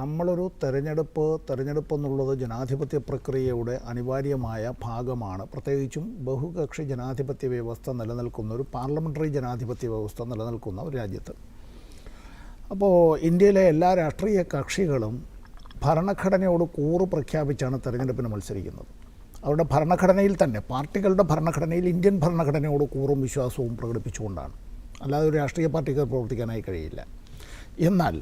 നമ്മളൊരു തെരഞ്ഞെടുപ്പ് തെരഞ്ഞെടുപ്പ് എന്നുള്ളത് ജനാധിപത്യ പ്രക്രിയയുടെ അനിവാര്യമായ ഭാഗമാണ്. പ്രത്യേകിച്ചും ബഹുകക്ഷി ജനാധിപത്യ വ്യവസ്ഥ നിലനിൽക്കുന്ന ഒരു പാർലമെന്ററി ജനാധിപത്യ വ്യവസ്ഥ നിലനിൽക്കുന്ന ഒരു രാജ്യത്ത്. അപ്പോൾ ഇന്ത്യയിലെ എല്ലാ രാഷ്ട്രീയ കക്ഷികളും ഭരണഘടനയോട് കൂറ് പ്രഖ്യാപിച്ചാണ് തെരഞ്ഞെടുപ്പിന് മത്സരിക്കുന്നത്. അവരുടെ ഭരണഘടനയിൽ തന്നെ പാർട്ടികളുടെ ഭരണഘടനയിൽ ഇന്ത്യൻ ഭരണഘടനയോട് കൂറും വിശ്വാസവും പ്രകടിപ്പിച്ചുകൊണ്ടാണ്. അല്ലാതെ ഒരു രാഷ്ട്രീയ പാർട്ടിക്ക് പ്രവർത്തിക്കാനായി കഴിയില്ല. എന്നാൽ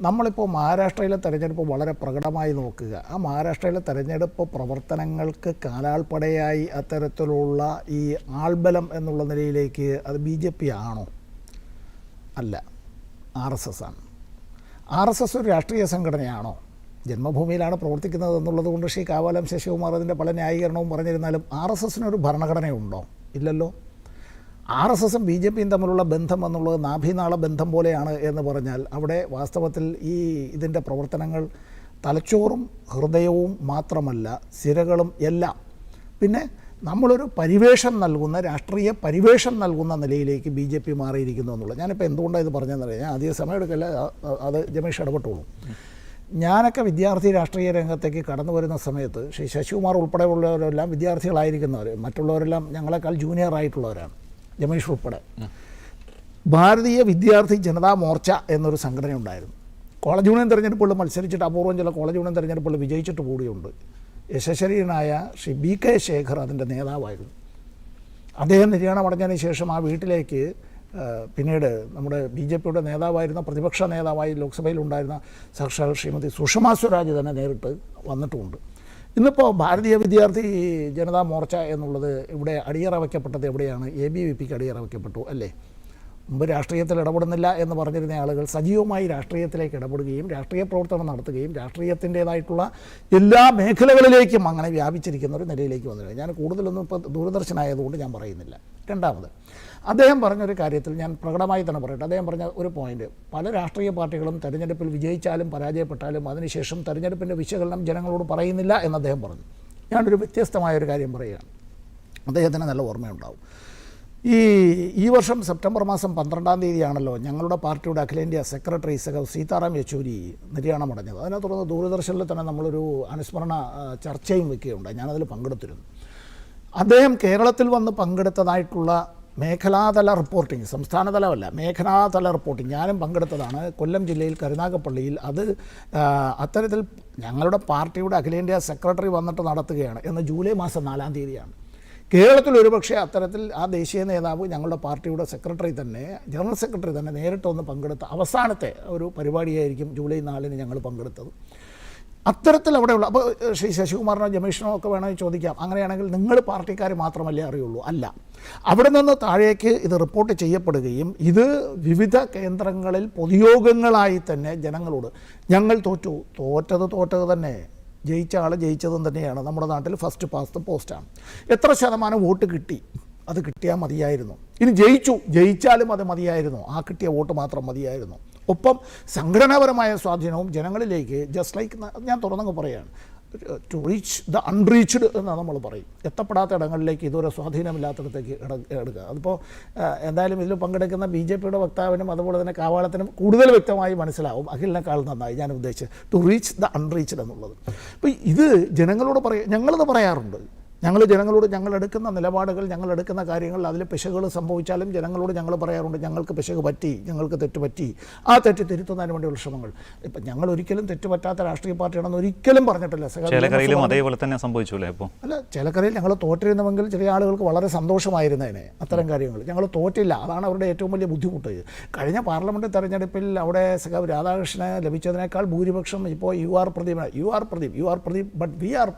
നമ്മളിപ്പോൾ മഹാരാഷ്ട്രയിലെ തെരഞ്ഞെടുപ്പ് വളരെ പ്രകടമായി നോക്കുക. ആ മഹാരാഷ്ട്രയിലെ തെരഞ്ഞെടുപ്പ് പ്രവർത്തനങ്ങൾക്ക് കാലാൾപ്പടയായി അത്തരത്തിലുള്ള ഈ ആൾബലം എന്നുള്ള നിലയിലേക്ക് അത് ബി ജെ പി ആണോ? അല്ല. ആർ എസ് എസ് ആണ്. ആർ എസ് എസ് ഒരു രാഷ്ട്രീയ സംഘടനയാണോ? ജന്മഭൂമിയിലാണ് പ്രവർത്തിക്കുന്നത് എന്നുള്ളത് കൊണ്ട് ശ്രീ കാവാലം ശശികുമാർ അതിന്റെ പല ന്യായീകരണവും പറഞ്ഞിരുന്നാലും ആർ എസ് എസിനൊരു ഭരണഘടനയുണ്ടോ? ഇല്ലല്ലോ. ആർ എസ് എസും ബി ജെ പിയും തമ്മിലുള്ള ബന്ധം എന്നുള്ളത് നാഭിനാള ബന്ധം പോലെയാണ് എന്ന് പറഞ്ഞാൽ അവിടെ വാസ്തവത്തിൽ ഈ ഇതിന്റെ പ്രവർത്തനങ്ങൾ തലച്ചോറും ഹൃദയവും മാത്രമല്ല സിരകളും എല്ലാം. പിന്നെ നമ്മളൊരു പരിവേഷം നൽകുന്ന രാഷ്ട്രീയ പരിവേഷം നൽകുന്ന നിലയിലേക്ക് ബി ജെ പി മാറിയിരിക്കുന്നു എന്നുള്ളത്. ഞാനിപ്പോൾ എന്തുകൊണ്ടാണ് ഇത് പറഞ്ഞതെന്നറിയാം ഞാൻ അധികം സമയം എടുക്കല്ല അത് രമേഷ് ഇടപെട്ടോളൂ. ഞാനൊക്കെ വിദ്യാർത്ഥി രാഷ്ട്രീയ രംഗത്തേക്ക് കടന്നു വരുന്ന സമയത്ത് ശ്രീ ശശികുമാർ ഉൾപ്പെടെയുള്ളവരെല്ലാം വിദ്യാർത്ഥികളായിരിക്കുന്നവർ മറ്റുള്ളവരെല്ലാം ഞങ്ങളെക്കാൾ ജൂനിയർ ആയിട്ടുള്ളവരാണ്. ജമേഷ് ഉൾപ്പെടെ. ഭാരതീയ വിദ്യാർത്ഥി ജനതാ മോർച്ച എന്നൊരു സംഘടന ഉണ്ടായിരുന്നു കോളേജ് യൂണിയൻ തെരഞ്ഞെടുപ്പുകളിൽ മത്സരിച്ചിട്ട് അപൂർവം ചില കോളേജ് യൂണിയൻ തെരഞ്ഞെടുപ്പുകളിൽ വിജയിച്ചിട്ട് കൂടിയുണ്ട്. യശശരീരനായ ശ്രീ ബി കെ ശേഖർ അതിന്റെ നേതാവായിരുന്നു. അദ്ദേഹം നിര്യാണം അടഞ്ഞതിന് ശേഷം ആ വീട്ടിലേക്ക് പിന്നീട് നമ്മുടെ ബി ജെ പിയുടെ നേതാവായിരുന്ന പ്രതിപക്ഷ നേതാവായി ലോക്സഭയിൽ ഉണ്ടായിരുന്ന സാക്ഷാൽ ശ്രീമതി സുഷമ സ്വരാജ് തന്നെ നേരിട്ട് വന്നിട്ടുമുണ്ട്. ഇന്നിപ്പോൾ ഭാരതീയ വിദ്യാർത്ഥി ജനതാ മോർച്ച എന്നുള്ളത് ഇവിടെ അടിയറ വയ്ക്കപ്പെട്ടത് എവിടെയാണ്? എ ബി വി പിക്ക് അടിയറ വയ്ക്കപ്പെട്ടു അല്ലേ? മുമ്പ് രാഷ്ട്രീയത്തിൽ ഇടപെടുന്നില്ല എന്ന് പറഞ്ഞിരുന്ന ആളുകൾ സജീവമായി രാഷ്ട്രീയത്തിലേക്ക് ഇടപെടുകയും രാഷ്ട്രീയ പ്രവർത്തനം നടത്തുകയും രാഷ്ട്രീയത്തിന്റേതായിട്ടുള്ള എല്ലാ മേഖലകളിലേക്കും അങ്ങനെ വ്യാപിച്ചിരിക്കുന്ന ഒരു നിലയിലേക്ക് വന്നിട്ടുണ്ട് ഞാൻ കൂടുതലൊന്നും ഇപ്പോൾ ദൂരദർശനായതുകൊണ്ട് ഞാൻ പറയുന്നില്ല. രണ്ടാമത് അദ്ദേഹം പറഞ്ഞൊരു കാര്യത്തിൽ ഞാൻ പ്രകടമായി തന്നെ പറയട്ടെ. അദ്ദേഹം പറഞ്ഞ ഒരു പോയിന്റ് പല രാഷ്ട്രീയ പാർട്ടികളും തെരഞ്ഞെടുപ്പിൽ വിജയിച്ചാലും പരാജയപ്പെട്ടാലും അതിനുശേഷം തെരഞ്ഞെടുപ്പിന്റെ വിശകലനം ജനങ്ങളോട് പറയുന്നില്ല എന്ന് അദ്ദേഹം പറഞ്ഞു. ഞാനൊരു വ്യത്യസ്തമായ ഒരു കാര്യം പറയുകയാണ്. അദ്ദേഹത്തിന് നല്ല ഓർമ്മയുണ്ടാവും. ഈ ഈ വർഷം സെപ്റ്റംബർ മാസം പന്ത്രണ്ടാം തീയതിയാണല്ലോ ഞങ്ങളുടെ പാർട്ടിയുടെ അഖിലേന്ത്യാ സെക്രട്ടറി സഖ സീതാറാം യെച്ചൂരി നിര്യാണമടഞ്ഞത് അതിനെ തുടർന്ന് ദൂരദർശനിൽ തന്നെ നമ്മളൊരു അനുസ്മരണ ചർച്ചയും വെക്കുകയുണ്ടായി. ഞാനതിൽ പങ്കെടുത്തിരുന്നു. അദ്ദേഹം കേരളത്തിൽ വന്ന് പങ്കെടുത്തതായിട്ടുള്ള മേഖലാതല റിപ്പോർട്ടിംഗ് സംസ്ഥാനതലമല്ല മേഖലാതല റിപ്പോർട്ടിംഗ് ഞാനും പങ്കെടുത്തതാണ് കൊല്ലം ജില്ലയിൽ കരുനാഗപ്പള്ളിയിൽ. അത് അത്തരത്തിൽ ഞങ്ങളുടെ പാർട്ടിയുടെ അഖിലേന്ത്യാ സെക്രട്ടറി വന്നിട്ട് നടത്തുകയാണ്. എന്ന് ജൂലൈ മാസം നാലാം തീയതിയാണ്. കേരളത്തിൽ ഒരുപക്ഷെ അത്തരത്തിൽ ആ ദേശീയ നേതാവ് ഞങ്ങളുടെ പാർട്ടിയുടെ സെക്രട്ടറി തന്നെ ജനറൽ സെക്രട്ടറി തന്നെ നേരിട്ട് ഒന്ന് പങ്കെടുത്ത അവസാനത്തെ ഒരു പരിപാടിയായിരിക്കും ജൂലൈ നാലിന് ഞങ്ങൾ പങ്കെടുത്തത്. അത്തരത്തിൽ അവിടെയുള്ള അപ്പോൾ ശ്രീ ശശികുമാറിനോ ജമീഷിനോ ഒക്കെ വേണമെങ്കിൽ ചോദിക്കാം. അങ്ങനെയാണെങ്കിൽ നിങ്ങൾ പാർട്ടിക്കാർ മാത്രമല്ലേ അറിയുള്ളൂ. അല്ല അവിടെ നിന്ന് താഴേക്ക് ഇത് റിപ്പോർട്ട് ചെയ്യപ്പെടുകയും ഇത് വിവിധ കേന്ദ്രങ്ങളിൽ പൊതുയോഗങ്ങളായി തന്നെ ജനങ്ങളോട് ഞങ്ങൾ തോറ്റു തോറ്റത് തോറ്റത് തന്നെ. ജയിച്ച ആൾ ജയിച്ചതും തന്നെയാണ്. നമ്മുടെ നാട്ടിൽ ഫസ്റ്റ് പാസ് പോസ്റ്റാണ് എത്ര ശതമാനം വോട്ട് കിട്ടി? അത് കിട്ടിയാൽ മതിയായിരുന്നു. ഇനി ജയിച്ചു. ജയിച്ചാലും അത് മതിയായിരുന്നു. ആ കിട്ടിയ വോട്ട് മാത്രം മതിയായിരുന്നു. ഒപ്പം സംഘടനാപരമായ സ്വാധീനവും ജനങ്ങളിലേക്ക് ജസ്റ്റ് ലൈക്ക് ഞാൻ തുറന്നങ്ങ് പറയുകയാണ് ടു റീച്ച് ദ അൺറീച്ച്ഡ് എന്നാണ് നമ്മൾ പറയും. എത്തപ്പെടാത്ത ഇടങ്ങളിലേക്ക് ഇതുവരെ സ്വാധീനമില്ലാത്തടത്തേക്ക് എടുക്കുക അതിപ്പോൾ എന്തായാലും ഇതിൽ പങ്കെടുക്കുന്ന ബി ജെ പിയുടെ വക്താവിനും അതുപോലെ തന്നെ കാവാളത്തിനും കൂടുതൽ വ്യക്തമായി മനസ്സിലാവും അഖിലിനേക്കാൾ നന്നായി ഞാൻ ഉദ്ദേശിച്ചത്. ടു റീച്ച് ദ അൺറീച്ച്ഡ് എന്നുള്ളത്. അപ്പോൾ ഇത് ജനങ്ങളോട് പറയുക ഞങ്ങളത് പറയാറുണ്ട്. ഞങ്ങൾ ജനങ്ങളോട് ഞങ്ങൾ എടുക്കുന്ന നിലപാടുകൾ ഞങ്ങൾ എടുക്കുന്ന കാര്യങ്ങൾ അതിൽ പിശകുകൾ സംഭവിച്ചാലും ജനങ്ങളോട് ഞങ്ങൾ പറയാറുണ്ട് ഞങ്ങൾക്ക് പിശക് പറ്റി ഞങ്ങൾക്ക് തെറ്റ് പറ്റി. ആ തെറ്റ് തിരുത്തുന്നതിന് വേണ്ടിയുള്ള ശ്രമങ്ങൾ. ഇപ്പം ഞങ്ങൾ ഒരിക്കലും തെറ്റ് പറ്റാത്ത രാഷ്ട്രീയ പാർട്ടിയാണെന്ന് ഒരിക്കലും പറഞ്ഞിട്ടില്ല. ചേലക്കരയിലും അതേപോലെ തന്നെ സംഭവിച്ചു അല്ലേ ഇപ്പോൾ അല്ല ചിലക്കരയിൽ ഞങ്ങൾ തോറ്റിരുന്നുവെങ്കിൽ ചില ആളുകൾക്ക് വളരെ സന്തോഷമായിരുന്നേനെ അത്തരം കാര്യങ്ങൾ. ഞങ്ങൾ തോറ്റില്ല അതാണ് അവരുടെ ഏറ്റവും വലിയ ബുദ്ധിമുട്ട്. കഴിഞ്ഞ പാർലമെന്റ് തെരഞ്ഞെടുപ്പിൽ അവിടെ രാധാകൃഷ്ണന് ലഭിച്ചതിനേക്കാൾ ഭൂരിപക്ഷം ഇപ്പോൾ U R Pradeep U R Pradeep U R Pradeep but we are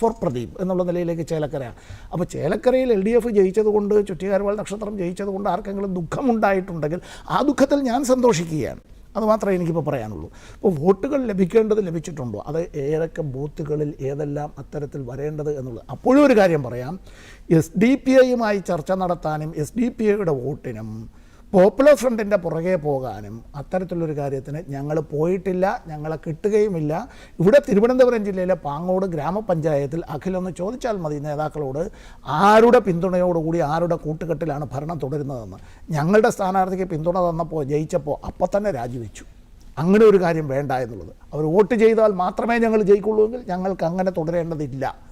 for Pradeep എന്നുള്ള നിലയിലേക്ക് ചേലക്കര അപ്പോൾ ചേലക്കരയിൽ എൽ ഡി എഫ് ജയിച്ചതുകൊണ്ട് ചുറ്റികാരവാൾ നക്ഷത്രം ജയിച്ചതുകൊണ്ട് ആർക്കെങ്കിലും ദുഃഖമുണ്ടായിട്ടുണ്ടെങ്കിൽ ആ ദുഃഖത്തിൽ ഞാൻ സന്തോഷിക്കുകയാണ്. അത് മാത്രമേ എനിക്കിപ്പോൾ പറയാനുള്ളൂ. അപ്പോൾ വോട്ടുകൾ ലഭിക്കേണ്ടത് ലഭിച്ചിട്ടുണ്ടോ? അത് ഏതൊക്കെ ബൂത്തുകളിൽ ഏതെല്ലാം അത്തരത്തിൽ വരേണ്ടത് എന്നുള്ളത്. അപ്പോഴും ഒരു കാര്യം പറയാം. എസ് ഡി പി ഐയുമായി ചർച്ച നടത്താനും എസ് ഡി പി ഐയുടെ വോട്ടിനും പോപ്പുലർ ഫ്രണ്ടിന്റെ പുറകെ പോകാനും അത്തരത്തിലൊരു കാര്യത്തിന് ഞങ്ങൾ പോയിട്ടില്ല ഞങ്ങളെ കിട്ടുകയുമില്ല. ഇവിടെ തിരുവനന്തപുരം ജില്ലയിലെ പാങ്ങോട് ഗ്രാമപഞ്ചായത്തിൽ അഖിലൊന്ന് ചോദിച്ചാൽ മതി നേതാക്കളോട് ആരുടെ പിന്തുണയോടുകൂടി ആരുടെ കൂട്ടുകെട്ടിലാണ് ഭരണം തുടരുന്നതെന്ന്. ഞങ്ങളുടെ സ്ഥാനാർത്ഥിക്ക് പിന്തുണ തന്നപ്പോൾ ജയിച്ചപ്പോൾ അപ്പം തന്നെ രാജിവെച്ചു. അങ്ങനെ ഒരു കാര്യം വേണ്ട എന്നുള്ളത്. അവർ വോട്ട് ചെയ്താൽ മാത്രമേ ഞങ്ങൾ ജയിക്കുള്ളൂ എങ്കിൽ ഞങ്ങൾക്ക് അങ്ങനെ തുടരേണ്ടതില്ല.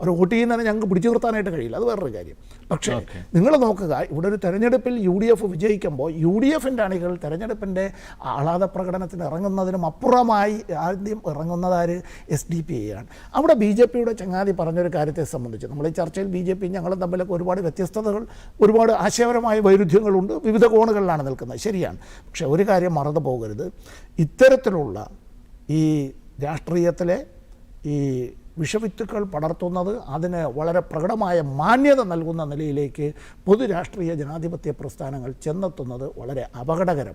അവർ വോട്ട് ചെയ്യുന്നതിനെ ഞങ്ങൾക്ക് പിടിച്ചു നിർത്താനായിട്ട് കഴിയില്ല. അത് വേറൊരു കാര്യം. പക്ഷേ നിങ്ങൾ നോക്കുക ഇവിടെ ഒരു തെരഞ്ഞെടുപ്പിൽ യു ഡി എഫ് വിജയിക്കുമ്പോൾ യു ഡി എഫിന്റെ അണികൾ തെരഞ്ഞെടുപ്പിന്റെ ആഹ്ലാദ പ്രകടനത്തിന് ഇറങ്ങുന്നതിനും അപ്പുറമായി ആദ്യം ഇറങ്ങുന്നതാര് എസ് ഡി പി ആണ് അവിടെ ബി ജെ പിയുടെ ചങ്ങാതി പറഞ്ഞൊരു കാര്യത്തെ സംബന്ധിച്ച് നമ്മൾ ഈ ചർച്ചയിൽ ബി ജെ പി ഞങ്ങളും തമ്മിലൊക്കെ ഒരുപാട് വ്യത്യസ്തതകൾ ഒരുപാട് ആശയപരമായ വൈരുദ്ധ്യങ്ങളുണ്ട്. വിവിധ കോണുകളിലാണ് നിൽക്കുന്നത്. ശരിയാണ്. പക്ഷേ ഒരു കാര്യം മറന്നു പോകരുത്. ഇത്തരത്തിലുള്ള ഈ രാഷ്ട്രീയത്തിലെ ഈ വിഷവിത്തുക്കൾ പടർത്തുന്നത് അതിന് വളരെ പ്രകടമായ മാന്യത നൽകുന്ന നിലയിലേക്ക് പൊതുരാഷ്ട്രീയ ജനാധിപത്യ പ്രസ്ഥാനങ്ങൾ ചെന്നെത്തുന്നത് വളരെ അപകടകരമാണ്.